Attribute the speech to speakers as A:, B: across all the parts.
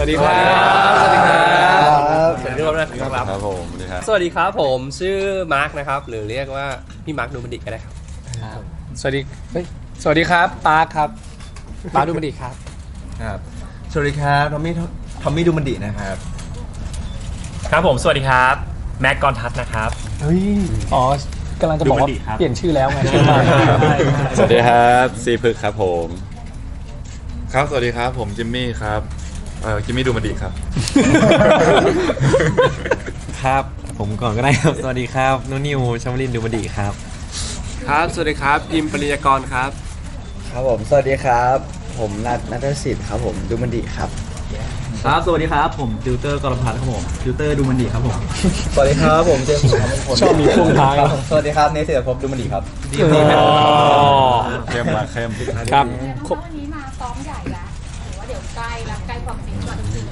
A: วัสดีครับสวัสดีครับ
B: สวัสดีครับ
C: ครับผมสวัสดีครับ
B: สวัสดีครับผมชื่อมาร์คนะครับ หรือเรียกว่าพี่มาร์คดูมันดิกก็ได้ครับ
A: สวัสดีเฮ้ยสวัสดีครับปาร์คครับปาร์คดูมันดีครับ
D: ครับ สวัสดีครับทอมมี่ทอมมี่ดูมันดีนะครับ
E: ครับผมสวัสดีครับแม็กกอนทัศน์นะครับ
A: เฮ้ย อ๋อกำลังจะบอกว่า
E: ดูมันดีครับ
A: เปลี่ยนชื่อแล้วไงชื่อใหม่
C: สวัสดีครับซีพึกครับผม
F: ครับสวัสดีครับผมจิมมี่ครับ เอ่อจิมมี่ดูมันดีครับ
D: ครับ ผมก่อนก็ได้ครับ สวัสดีครับนุนิวชมรินดูมันดีครับ
B: ครับ สวัสดีครับยิมปริยากรครับ
G: ครับผม สวัสดีครับ ผมนัทนัทสิทธิ์ครับผมดูมันดีครับ
D: ครับ สวัสดีครับ ผมติวเตอร์กรพัฒน์ครับผมติวเตอร์ดูมันดีครับผม
G: สวัสดีครับผมเจมส์ครับผม
A: ชอบมีช่วงท้าย
G: ครับผมสวัสดีครับเนสเสียภพดูมันดีครับ
A: อ๋อ
C: เข้มละเข้ม
A: ครับ
H: แสด กล้แล้วใกล้ความจริงก่อนอื่น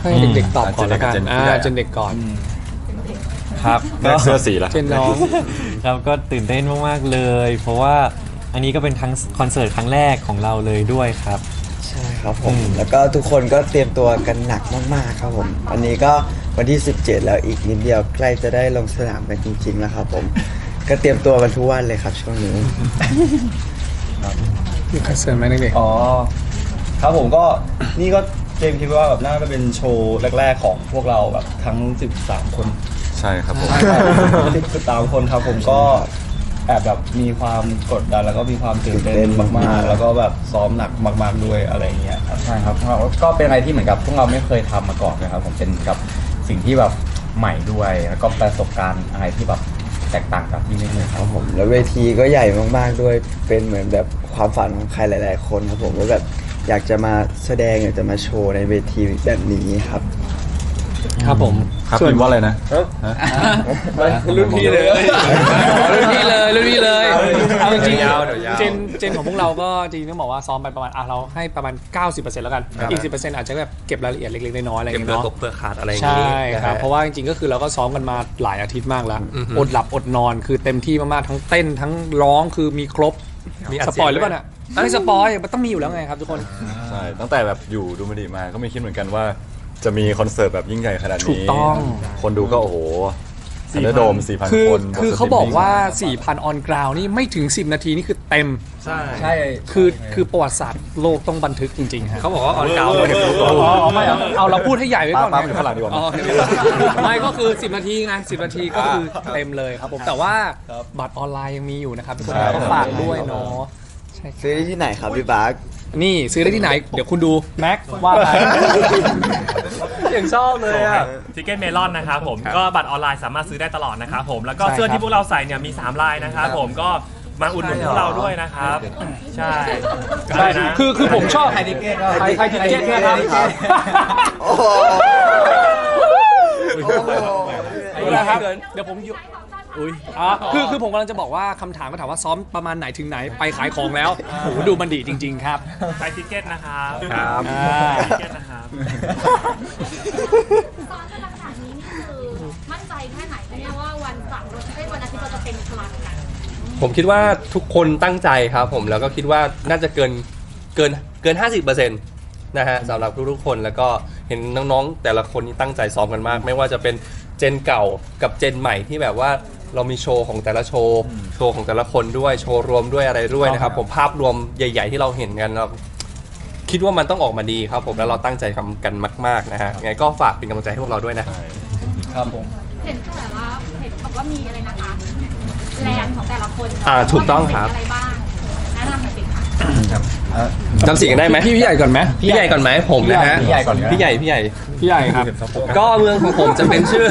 A: ให้เด็กๆตอบก่อนแล้วกันอ่าเจนเด็กก่อน
D: ครับ
C: แม็กเสื้อสีละ
A: เจนน้อง
D: ครับก็ตื่นเต้นมากๆเลย เพราะว่าอันนี้ก็เป็นทั้งคอนเสิร์ตครั้งแรกของเราเลยด้วยครับ
G: ใช่ครับผม แล้วก็ทุกคนก็เตรียมตัวกันหนักมากๆครับผมอันนี้ก็วันที่ 17 แล้วอีกนิดเดียวใกล้จะได้ลงสนามกันจริงๆแล้วครับผม ก็เตรียมตัวกันทุกวันเลยครับช่วงนี้
A: มีคอนเสิร์ตไหมเด็ก
I: อ๋อ ครับผมก็ นี่ก็เจมส์คิดว่าแบบน่าจะเป็นโชว์แรก ๆ ของพวกเราแบบทั้ง 13 คน
C: ใช่ครับผม
I: 13คนครับผมก็แอบแบบมีความกดดันแล้วก็มีความตื่นเต้
G: ตื่นเต้
I: น
G: น
I: มามา
G: ก
I: ก
G: ๆ
I: ๆแล้วก็แบบซ้อมหนักมากๆด้วยอะไรเงี้ยครับ
J: ใช่ครับก็เป็นอะไรที่เหมือนกับพวกเราไม่เคยทำมาก่อนนะครับ ผมเป็นกับสิ่งที่แบบใหม่ด้วย แล้วก็ประสบการณ์อะไรที่แบบแตกต่างกับที่ไม่เคย
G: ค
J: ทำ
G: รับผม แล้วเวทีก็ใหญ่มากๆด้วยเป็นเหมือนแบบความฝันของใครหลาย ๆ คนครับผมว่าแบบ อยากจะมาแสดงอยากจะมาโชว์ในเวทีแบบนี้ครับ
A: ครับผม
C: ครับ
A: ส่วน
C: พิมพ์ว่าอะไรนะ
B: รุ่นพี่เลย
A: รุ่นพี่เลยรุ่นพี่เลยเอาจริง
B: เดี๋ยวยาวเดี๋ยวยาว
A: เจนเจนของพวกเราก็จริงๆต้องบอกว่าซ้อมไปประมาณอะเราให้ประมาณ 90%แล้วกันอีก10%อาจจะแบบเก็บรายละเอียดเล็กๆน้อยๆอะไรอ
B: เก็บ
A: ย่างเงี้
B: เปลือก
A: ย
B: ต
A: เนาะ
B: กเปลือกขาดอะไรอย่างงี้
A: ใช่ครับ
B: นฮ
A: เพราะว่าจริงๆก็คือเราก็ซ้อมกันมาหลายอาทิตย์มากแล้ว
B: อือฮึ
A: อดหลับอดนอนคือเต็มที่มากๆทั้งเต้นทั้งร้องคือมีครบ
B: มีอัด
A: ส
B: เสี
A: ป
B: ยง
A: อยหรือเปล่า
B: ด้วย
A: เนี่ยไม่สปอยมันต้องมีอยู่แล้วไงครับทุกคน
C: ใช่ตั้งแต่แบบอยู่ดูมันดีมาก็ไม่คิดเหมือนกันว่า จะมีคอนเสิร์ตแบบยิ่งใหญ่ขนาดนี้
A: ถูกต้อง
C: คนดูก็โอ้โหซันเดอร์โดม4,000
A: คือ
C: คน
A: คือเขาบอกว่า 4,000 ออนกราวนี่ไม่ถึง 10 นาทีนี่คือเต็ม
B: ใช่
J: ใช่
A: คือคือประวัติศาสตร์โลกต้องบันทึกจริงๆฮะ
B: เขาบอกว่าออนเก่าเลย
A: อ๋อไม่เอาเอาเราพูดให้ใหญ่ไว้ก่อน
C: ป้าเป็นฝรั่งดีกว่า
A: อ๋อไม่ก็คือ 10 นาทีไง10 นาทีก็คือเต็มเลยครับผมแต่ว่าบัตรออนไลน์ยังมีอยู่นะครับทุกคนก็ฝากด้วยเนาะใช่
G: ซื้อได้ที่ไหนครับพี่บาร์ค
A: นี่ซื้อได้ที่ไหน เดี๋ยวคุณดู แม็กว่าไปอย่างชอบเลยอะ
E: ทิกเก็ตเมลอนนะครับผมก็บัตรออนไลน์สามารถซื้อได้ตลอดนะครับผมแล้วก็เสื้อที่พวกเราใส่เนี่ยมี 3 ลายนะครับผมก็มาอุดหนุนพวกเราด้วยนะครับ ใช่
A: ใช่คือคือผมชอบ
J: ไทยทิเก็ต
A: ไทยไทยทิเก็ตนะครับ
G: โอ้โห
A: นะครับเดี๋ยวผมอยู่ อุ้ยอะคือคือผมกำลังจะบอกว่าคำถามก็ถามว่าซ้อมประมาณไหนถึงไหนไปขายของแล้วโอ้โหดูมันดีจริง ๆ ครับ
E: ใช้ทิกเก็ตนะครับ
B: ครับ
A: อ่า
E: ทิกเก็ตนะครับ
H: ซ้อมกันขนาดนี้นี่คือมั่นใจแค่ไหนคะเนี่ยว่าวันเสาร์ไอ้ยวันอาทิตย์เราจะเต็มพลังกัน
B: ผมคิดว่าทุกคนตั้งใจครับผมแล้วก็คิดว่าน่าจะเกินเกินเกิน 50%นะฮะสำหรับทุกๆคนแล้วก็เห็นน้องๆ แต่ละคนนี่ตั้งใจซ้อมกันมาก ไม่ว่าจะเป็นเจนเก่ากับเจนใหม่ที่แบบว่า เรามีโชว์ของแต่ละโชว์ โชว์ของแต่ละคนด้วย โชว์รวมด้วยอะไรด้วยนะครับ ผมภาพรวมใหญ่ ๆ ที่เราเห็นกันเราคิดว่ามันต้องออกมาดีครับผมแล้วเราตั้งใจทำกันมาก ๆนะฮะยังไงก็ฝากเป็นกำลังใจให้พวกเราด้วยนะ
I: ครับผม
H: เห็นแต่ว่าเห็นบอกว่ามีอะไรนะคะแรงของแต่ละคน
B: อ่าถูกต้องครับ
H: ว่ามีอะไรบ้างแนะนำหน่อยสิคะ
B: จำเสียงกันได้ไหม
A: พี่พี่ใหญ่ก่อนไหม
B: พี่ใหญ่ก่อนไหมผมนะฮะ
J: พี่ใหญ่ก่อน
B: พี่ใหญ่พี่ใหญ่
A: พี่ใหญ่ครับ
B: ก็เมืองของผมจะเป็นชื่อ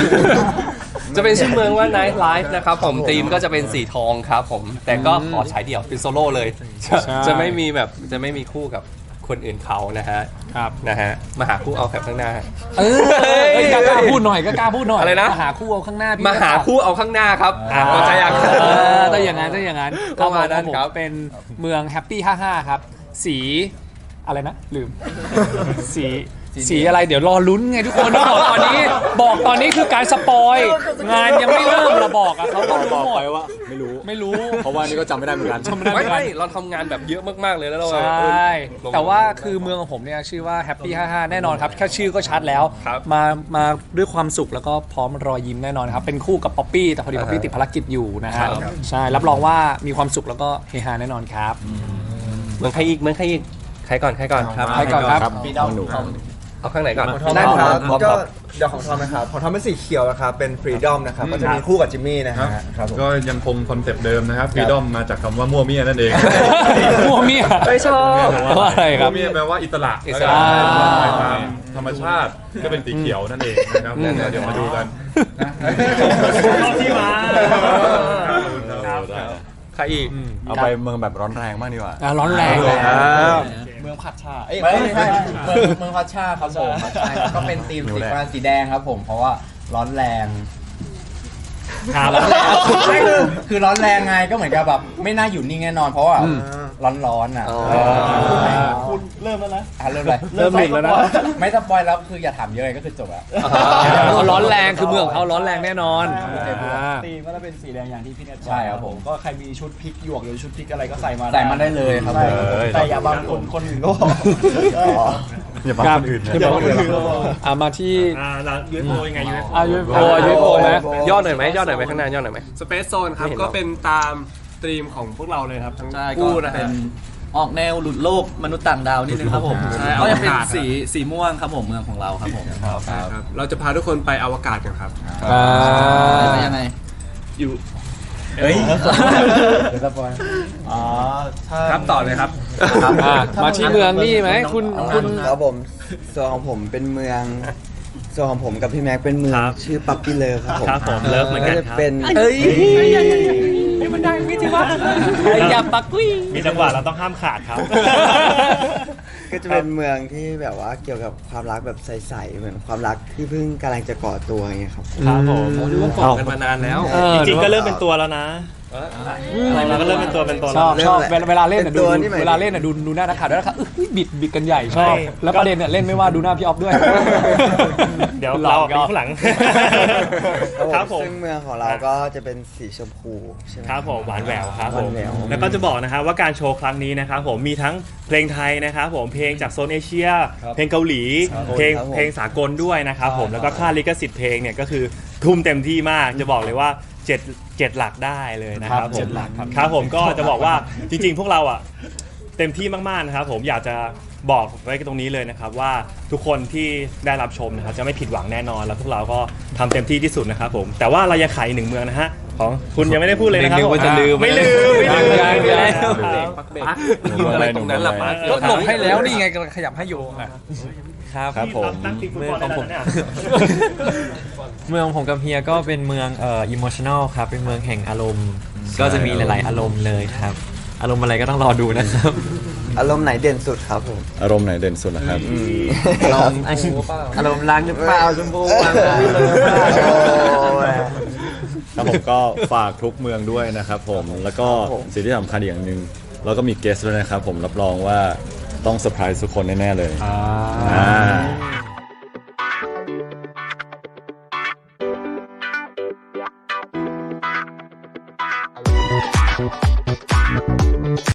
B: จะเป็นชื่อเมืองว่า Night Life นะครับผมธีมก็จะเป็นสีทองครับผม แต่ก็ขอฉายเดี่ยวเป็นโซโล่เลยจะ
A: ใช่
B: จะไม่มีแบบจะไม่มีคู่กับคนอื่นเขานะฮะ
A: ครับ
B: นะฮะมาหาคู่เอาแถบข้างหน้า
A: เออเฮ้ยกล้ากล้าพูดหน่อยก็กล้าพูดหน่อย
B: อะไรนะ
A: มาหาคู่เอาข้างหน้าพี่
B: มาหาคู่เอาข้างหน้าครับอะพอใจยัง
A: เออถ้าอย่างนั้นถ้าอย่างนั้น
B: ก็มาด้าน
A: ผม
B: ครับ
A: เป็นเมืองแฮปปี้55 ครับ สีอะไรนะ ลืม สี สีอะไรเดี๋ยวรอลุ้นไงทุกคนต้องบอกตอนนี้ บอกตอนนี้คือการสปอย งานยังไม่เริ่มเราบอกอะเขาก็รู้
C: บอก
A: หม
C: ไป
A: ด
C: ว่า ไม่รู้
A: ไม่รู้
C: เพราะว่านี่ก็จำไม่ได้เหมือนกัน
A: จำไม่ได้เหมื
B: ไม่
A: อนกัน
B: ไม่เราทำงานแบบเยอะมากๆเลยแล้วเรา
A: ใช
B: เออ่ลง
A: แต่ว่าคือเมืองของผมเนี่ยชื่อว่า Happy 55 แน่นอนครับ แค่ชื่อก็ชัดแล้ว
B: ครับ
A: มามาด้วยความสุขแล้วก็พร้อมรอยยิ้มแน่นอนครับ เป็นคู่กับป๊อปปี้แต่พอดีป๊อปปี้ติดภารกิจอยู่นะฮะใช่รับรองว่ามีความสุขแล้วก็เฮฮาแน่นอนครับ
B: เมืองใครอีกเมืองใครอีกใครก่อนใครก่อนครับ
A: ใครก่อนครับ
C: น้องหนู
B: เอาข้างไหนก่อน
G: ได้ครับ
B: พร้อม
G: ก็
B: ครับ
G: เดี๋ยวของทอมนะครับของทอมเป็นสีเขียวนะครับเป็นฟรีดอมนะครับก็จะมีคู่กับจิมมี่นะฮะครับผม
F: ก็ยังคงคอนเซปต์เดิมนะครับฟรีดอมมาจากคำว่ามั่วเมียนั่นเอง
A: มัวเมีย
B: ไม่ชอบ
A: ว่าอะไรค
F: มั่
A: รั
F: ว
A: บ
F: เมียแปลว่าอิสระ
B: อิ
F: แล้ว
B: ส
F: ก็
B: ระ
F: ไปตามธรรมชาติก็เป็นสีเขียวนั่นเองนะครับเดี๋ยวมาดูกัน
E: เข้าที่มา
F: ครับ
B: ใครอีก
C: เอาไปเมืองแบบร้อนแรงบ้างดีกว่า
A: อะร้อนแรงเลย
I: เมืองผัดชาเอ้ย
J: ไม่
I: ไม่
J: ใช่
I: ใช่
J: เมืองเมืองพัชชาครับผมใช่ก็เป็นธีมสีฟ้าสีแดงครับผมเพราะว่าร้อนแรง
E: ครับ
J: ไม่คือคือร้อนแรงไงก็เหมือนกับแบบไม่น่าอยู่นิ่งแน่นอนเพราะว่า ร้อนร้อนๆอะ
B: อ๋อ
I: คุณเริ่มแล้วนะ
J: อะเริ่มเลย
A: เริ่มหมิ่นแล้วนะ
J: ไม่สปอยแล้วคืออย่าถามเยอะเลยก็คือจบอะ
A: เขาร้อนแรงคือเมืองของเขาร้อนแรงแน่นอนอ่า
I: ตีมก็จะเป็นสีแดงอย่างที่พี่เน็ตอก
J: ใช่ครับผม
I: ก็ใครมีชุดพริกหยวกหรือชุดพริกอะไรก็ใส่มา
J: ใส่มาได้เลยครับผม
I: ใช่แต่อย่าบางคนคนอื่นก็บอก
C: อย่าบังคนอื่นนะ
A: อย่าบังคนอื่นอะมาที่
E: อ่าแล้ว UFO ยังไง UFO
A: อายุโออายุโอไหม
B: ย่อหน่อยไหมย่อหน่อยไหมข้างหน้าย่อหน่อยไหม
K: สเปซโซนครับ
B: ไม่เห็นหร
K: ก็
B: อก
K: เป็นตาม ตรีมของพวกเราเลยครับทั้ง
I: ใช่ก็
K: คู่นะ
I: เป็
K: ฮะ
I: นออกแนวหลุดโลกมนุษย์ต่างดาวนิดนึงครับผม
K: ใช่
I: ก็จะเป็น
K: อวกาศ
I: สีสีม่วงครับผมเมืองของเราครับผม
K: ครับเราจะพาทุกคนไปอวกาศกันครับ
A: อ่า
I: ยังไง
K: อยู่
I: เฮ้ย
J: เดี๋ยวสปอย
I: อ๋อถ้า
K: ครับต่อเลยครับ
A: อะมาที่เมืองนี่ไหมคุณคุณ
G: ครับผมส่วนของผมเป็นเมือง ส่วนของผมกับพี่แม็กเป็นเมือง
E: ครับ
G: ชื่อปั๊ปปี้เลิฟครับผม
E: ครับผมเลิฟเหมือนกัน
G: จะ
E: ครับ
G: เป็น
A: เอ้ยมัน ดังไม่จริงวะอย่าปักกุ้ย
E: มีจังหวะเราต้องห้ามขาดครับ
G: ก็จะเป็นเมืองที่แบบว่าเกี่ยวกับความรักแบบใสๆเหมือนความรักที่เพิ่งกำลังจะก่อตัวอย่างเงี้ยครับ
E: ครับผม
K: ดูว่าเกาะกันมานานแล้ว
A: เออ
E: จริงๆก็เริ่มเป็นตัวแล้วนะ เราก็เริ่มเป็นตัวเป็นตัว
A: ช
E: แล้
A: อ
E: ว
A: บชอบเวลาเวลาเล่นน่ะ
G: เป็น
A: ดู
G: ตัวนี่หมายถึง
A: เวลาเล่นน่ะดูดูหน้านักข่าวด้วยนะครับอุ๊ยบิดบิดกันใหญ่ชอบ
E: ใช่
A: แล้วประเด็นเนี่ยเล่นไม่ว่าดูหน้าพี่ออฟด้วย
E: เดี๋ยวเราเป็นข้างหลังครับผม
G: ซึ่งเมืองของเราก็จะเป็นสีชมพูใช่ไหม
E: ครับผมหวานแหววครับ
G: ห
E: ผ
G: วาน
E: ม
G: แหวว
E: แล้วก็จะบอกนะครับว่าการโชว์ครั้งนี้นะครับผมมีทั้งเพลงไทยนะครับผมเพลงจากโซนเอเชีย เพลงเกาหลี เพลงเพลงสากลด้วยนะครับผมแล้วก็ค่าลิขสิทธิ์เพลงเนี่ยก็คือทุ่มเต็มที่มากจะบอกเลยว่า เจ็ดเจ็ดหลักได้เลยนะครับ
A: ครับ
E: ผม
A: เจ็ดหลักครับ
E: ครับผมก็จะบอกว่าจริง ๆ พวกเราอะเต็มที่มากๆนะครับผมอยากจะบอกไว้ตรงนี้เลยนะครับ ว่าทุกคนที่ได้รับชมนะครับจะไม่ผิดหวังแน่นอน แล้วพวกเราก็ทำเต็มที่ที่สุดนะครับผมแต่ว่าเรายังขายอีกหนึ่งเมืองนะฮะของคุณยังไม่ได้พูดเลยนะครับ
A: นึกว่าจะลืม
E: ไม่ลืมไม่ลืม
A: ยังยัง
E: ไม่
A: ยัง
E: ลืม
B: ปักเบรกอยู่อะไรตรงนั้นล่ะปัก
A: ก็หลบให้แล้วนี่ไงกำลังขยับให้อยู่อะ
D: ครับ
C: ครับผม
E: ตั้งทีมฟุตบอลได้แล้วเนี่ย
D: เมืองผมกับเฮียก็เป็นเมืองเอ่ออิโมชัน a ลครับ เป็นเมืองแห่งอารมณ์ก็จะมีหลาย ๆ อารมณ์เลยครับ อารมณ์อะไรก็ต้องรอดูนะครับ
G: อารมณ์ไหนเด่นสุดครับผม
C: อารมณ์ไหนเด่นสุดนะครับ
D: อารมณ์อารมณ์รักหรือเปล่าชมพู
C: ครับผมก็ฝากทุกเมืองด้วยนะครับผมแล้วก็สิ่งที่สำคัญอีกอย่างหนึ่งเราก็มีเกสด้วยนะครับผมรับรองว่า ต้องเซอร์ไพรส์ทุกคนแน่ ๆ เลยอ่า